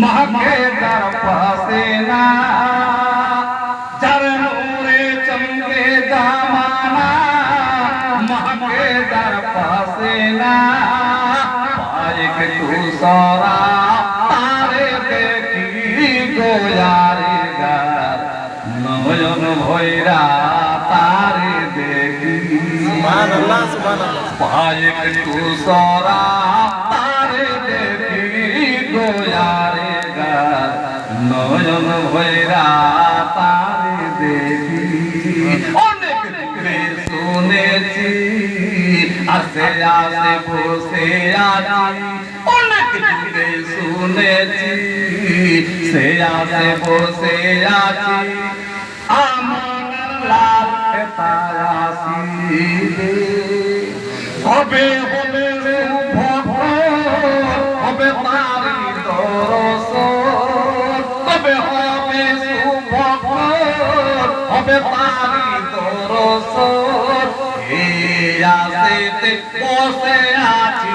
মহকে তার পাশে না। যার নূরে চমকে জামানা মহকে তার পাশে না। পারিক তু সারা তারে দেখি গোয়ারে গার নয়ন ভৈরা তারে দেখি। সুবহানাল্লাহ সুবহানাল্লাহ। পারিক তু সারা ভৈরা তারে দেখি অনেক শুনেছি আসে আসে বসে আছি অনেক দূরে তারাসি হবে হবে। হবে তারি দরস আশেতে বসে আছি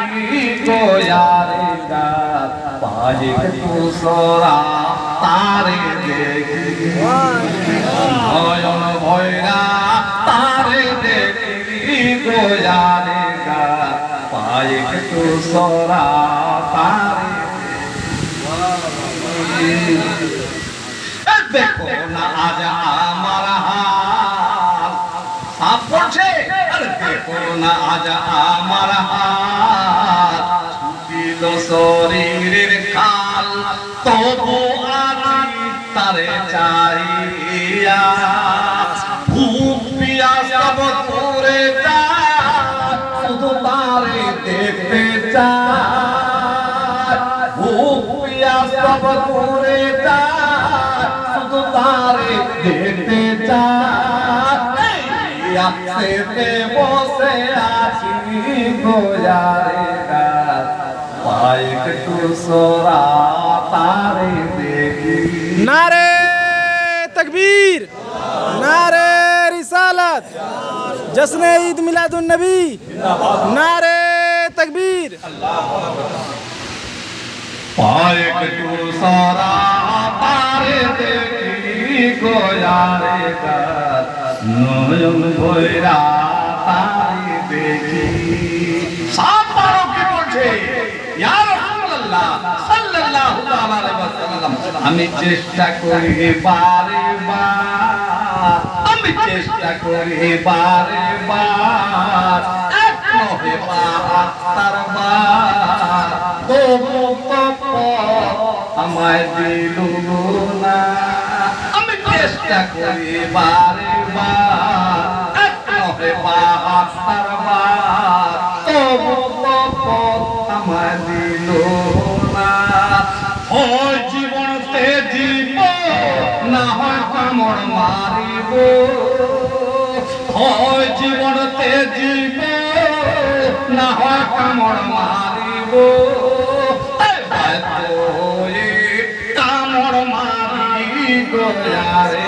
গোয়ারে গাছ পায়ে কুসরা তারে দেখি। নয়ন ভয়রা তারে দেখি গোয়ারে গা পায়ে একটু সরা তারে দেখি। দেখো না আজ আমার হাল সাপ পড়ছে আরে দেখো না আজ আমার হাল ছুটিল শরীরের খাল, তবু আছি তারে চাইয়া ভূত পিয়া সব দূরে যায় শুধু তারে দেখতে চায় ভূত পিয়া সব দূরে যায় শুধু তারে সেতে বসে আছি গোয়ারে পায়ে একটু সরা তারে দেখি। নারে তকবীর নারে রিসালাত জশ্নে ঈদ মিলাদুন নবী নারে তকবীর। পায়ক তু সারা তারে দেখি গোয়ারে গাছ নয়ন ভৈরা তারে দেখি সাপ পারো কি বলছে, ইয়া রাসূলুল্লাহ, সাল্লাল্লাহু আলাইহি ওয়াসাল্লাম, আমি চেষ্টা করি বারে বার, আমি চেষ্টা করি বারে বার, এক নহে বার। তবু তপ আমায় দিল না আমি চেষ্টা করি বারে মারিব হয় জীবনতে জীব না হয় কামড় মারিব। কামড় মারি গোয়ারে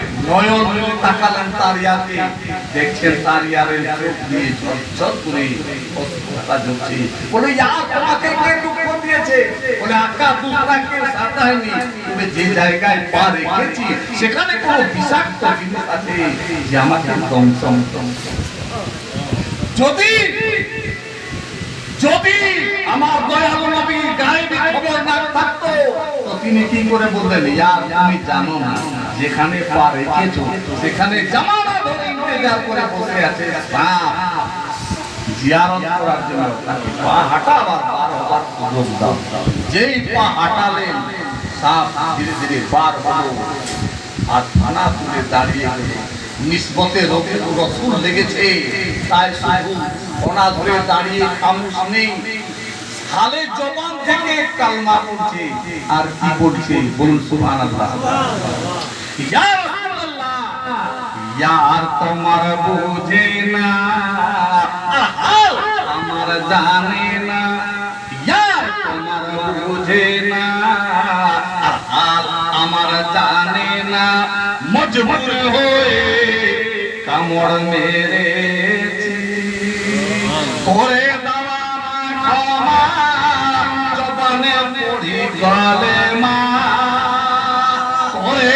নয়ন তাকালেন তার দেখছেন তার ইয়ারের চোখ দিয়ে ঝরঝর করে বলে, ইয়া, তোমাকে কে দুঃখ দিয়েছে? বলে, আকা তুমি যে জায়গায় পা রেখেছি, সেখানে কোনো বিষাক্ত জিনিস আছে যে আমাকে দমসম যদি যদি আমার দয়ালু নবী খবর না থাকতো তিনি কি করে বললেন? ইয়ার, তুমি জানো না, যেখানে পা রেখেছো, সেখানে জামানা ধরে ইন্তেজার করে বসে আছে সাপ জিয়ারত করার জন্য পা হাঁটাবার বার হবার সুযোগ দাও। যেই পা হাঁটালেন, সাপ ধীরে ধীরে বার হলো আর থানা তুলে দাঁড়িয়ে গেল। নিসবতে রসুল লেগেছে। তাই ধরে দাঁড়িয়ে খামুশ নেই। হালে জবান থেকে কালমা পড়ছে। আর কি পড়ছে? বলুন সুবহানাল্লাহ। ইয়া রাসূলুল্লাহ। ইয়ার তোমার বুঝে না। আমার জানে না। ইয়ার তোমার বুঝে না। হাল আমার জানে না। মজবুর হয়ে কামড় মেরেছে। ওরে মা করে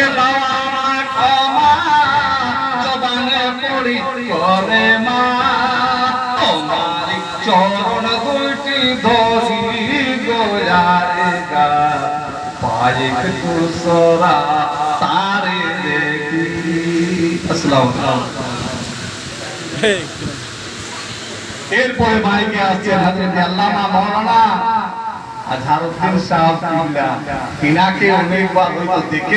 চরণ দুইটি ধরি গোয়ারে গা। পায়ে কুসরা তারে দেখি। এরপরে মাইকে আসছেন হযরত আল্লামা মাওলানা हज़ारों दिन साहब पिना के उम्मीदवार तो देखे